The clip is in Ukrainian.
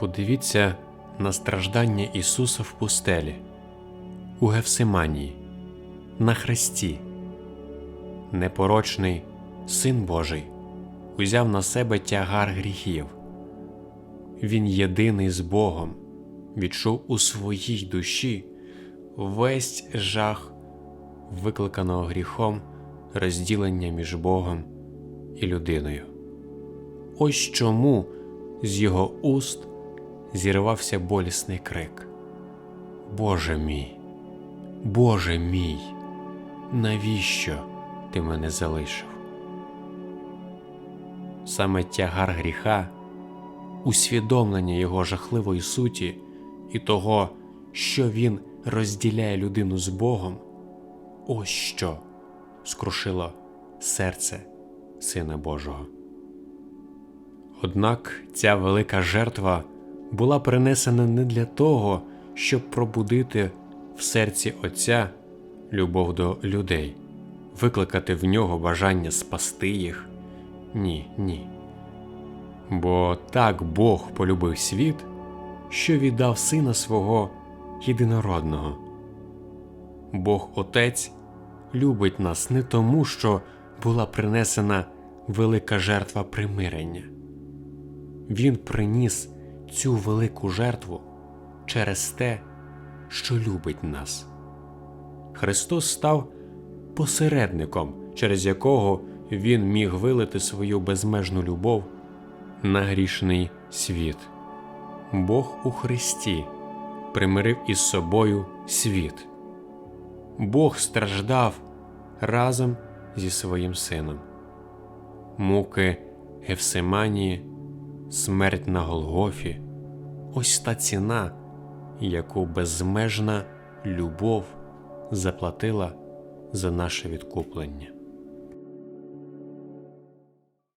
Подивіться на страждання Ісуса в пустелі, у Гевсиманії, на хресті. Непорочний Син Божий узяв на себе тягар гріхів. Він єдиний з Богом, відчув у своїй душі весь жах, викликаного гріхом розділення між Богом і людиною. Ось чому з його уст зірвався болісний крик: Боже мій, Боже мій, навіщо ти мене залишив? Саме тягар гріха, усвідомлення його жахливої суті і того, що він розділяє людину з Богом, ось що скрушило серце Сина Божого. Однак ця велика жертва була принесена не для того, щоб пробудити в серці Отця любов до людей, викликати в нього бажання спасти їх. Ні, ні. Бо так Бог полюбив світ, що віддав Сина свого єдинородного. Бог Отець любить нас не тому, що була принесена велика жертва примирення. Він приніс цю велику жертву через те, що любить нас. Христос став посередником, через якого Він міг вилити свою безмежну любов на грішний світ. Бог у Христі примирив із собою світ. Бог страждав разом зі своїм сином. Муки Гефсиманії, смерть на Голгофі ось та ціна, яку безмежна любов заплатила за наше відкуплення.